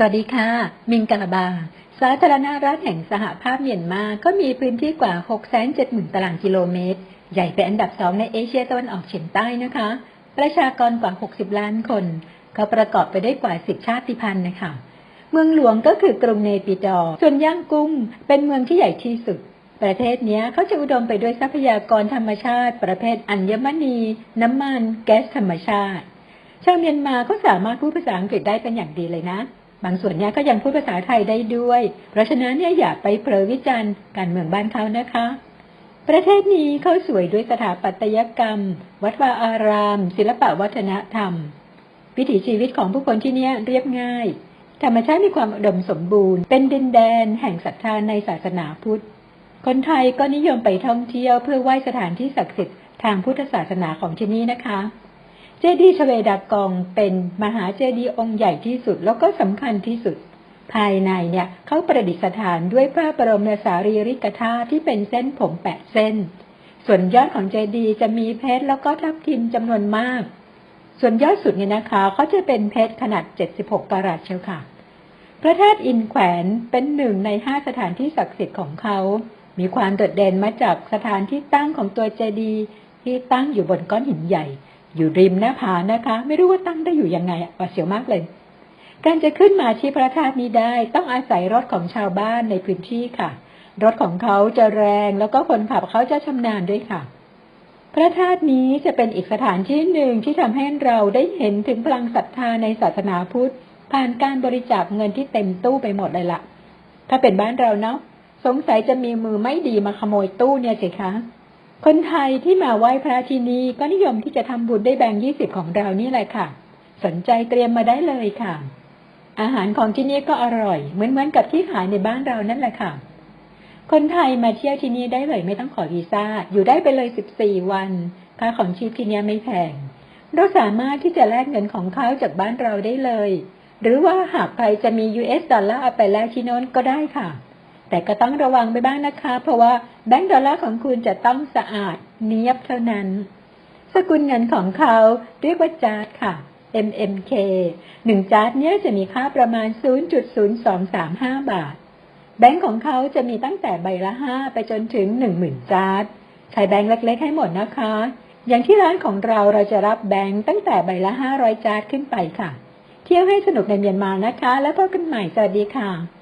สวัสดีค่ะ มิงกาลาบา สาธารณรัฐแห่งสหภาพเมียนมา ก็มีพื้นที่กว่า 670,000 ตารางกิโลเมตร ใหญ่เป็นอันดับสองในเอเชียตะวันออกเฉียงใต้นะคะ ประชากรกว่า 60 ล้านคน เขาประกอบไปด้วยกว่า 10 ชาติพันธุ์นะคะ เมืองหลวงก็คือกรุงเนปิดอ ส่วนย่างกุ้งเป็นเมืองที่ใหญ่ที่สุด ประเทศนี้เขาจะอุดมไปด้วยทรัพยากรธรรมชาติ ประเภทอัญมณี น้ำมัน แก๊สธรรมชาติ ชาวเมียนมาก็สามารถพูดภาษาอังกฤษได้เป็นอย่างดีเลยนะ บางส่วนเนี่ยก็ยังพูดภาษาไทยได้ด้วย เพราะฉะนั้นเนี่ยอย่าไปเผลอวิจารณ์การเมืองบ้านเขานะคะ ประเทศนี้เขาสวยด้วยสถาปัตยกรรม วัดวาอาราม ศิลปวัฒนธรรม วิถีชีวิตของผู้คนที่เนี่ยเรียบง่าย ธรรมชาติมีความอุดมสมบูรณ์ เป็นดินแดน แห่งศรัทธาในศาสนาพุทธ คนไทยก็นิยมไปท่องเที่ยวเพื่อไหว้สถานที่ศักดิ์สิทธิ์ทางพุทธศาสนาของที่นี่นะคะ เจดีย์ชเวดากองเป็นมหาเจดีย์องค์ใหญ่ที่สุดแล้วก็สำคัญที่สุด ภายในเนี่ยเขาประดิษฐานด้วยพระบรมสารีริกธาตุที่เป็นเส้นผมแปดเส้น ส่วนยอดของเจดีย์จะมีเพชรแล้วก็ทับทิมจำนวนมาก ส่วนยอดสุดเนี่ยนะคะเขาจะเป็นเพชรขนาด 76กะรัตเชียวค่ะ พระธาตุอินแขวนเป็นหนึ่งในห้าสถานที่ศักดิ์สิทธิ์ของเขา มีความโดดเด่นมาจากสถานที่ตั้งของตัวเจดีย์ที่ตั้งอยู่บนก้อนหินใหญ่ อยู่ริมหน้าผานะคะ ไม่รู้ว่าตั้งได้อยู่ยังไงอะหวาเสียวมากเลย การจะขึ้นมาที่พระธาตุนี้ได้ ต้องอาศัยรถของชาวบ้านในพื้นที่ค่ะ รถของเขาจะแรงแล้วก็คนขับเขาจะชำนาญด้วยค่ะ พระธาตุนี้จะเป็นอีกสถานที่หนึ่งที่ทำให้เราได้เห็นถึงพลังศรัทธาในศาสนาพุทธ ผ่านการบริจาคเงินที่เต็มตู้ไปหมดเลยละ่ะ ถ้าเป็นบ้านเราเนาะสงสัยจะมีมือไม่ดีมาขโมยตู้เนี่ยสิคะ คนไทยที่มาไหว้พระที่นี่ก็นิยมที่จะทำบุญได้แบ่งยี่สิบของเรานี่แหละค่ะ สนใจเตรียมมาได้เลยค่ะ อาหารของที่นี่ก็อร่อยเหมือนเหมือนกับที่ขายในบ้านเรานั่นแหละค่ะ คนไทยมาเที่ยวที่นี่ได้เลยไม่ต้องขอวีซ่า อยู่ได้ไปเลยสิบสี่วันค่าของชีพที่นี่ไม่แพง เราสามารถที่จะแลกเงินของเขาจากบ้านเราได้เลย หรือว่าหากใครจะมี US ดอลลาร์เอาไปแลกที่โน้นก็ได้ค่ะ แต่ก็ต้องระวังไปบ้างนะคะ เพราะว่าแบงก์ดอลลาร์ของคุณจะต้องสะอาดเนียบเท่านั้น สกุลเงินของเขาเรียกว่าจาร์ดค่ะ MMK หนึ่งจาร์ดเนี้ยจะมีค่าประมาณ 0.0235 บาท แบงก์ของเขาจะมีตั้งแต่ใบละห้าไปจนถึง 10,000 จาร์ดใช้แบงก์เล็กๆให้หมดนะคะ อย่างที่ร้านของเราเราจะรับแบงก์ตั้งแต่ใบละ 500 จาร์ดขึ้นไปค่ะ เที่ยวให้สนุกในเมียนมานะคะ แล้วพบกันใหม่สวัสดีค่ะ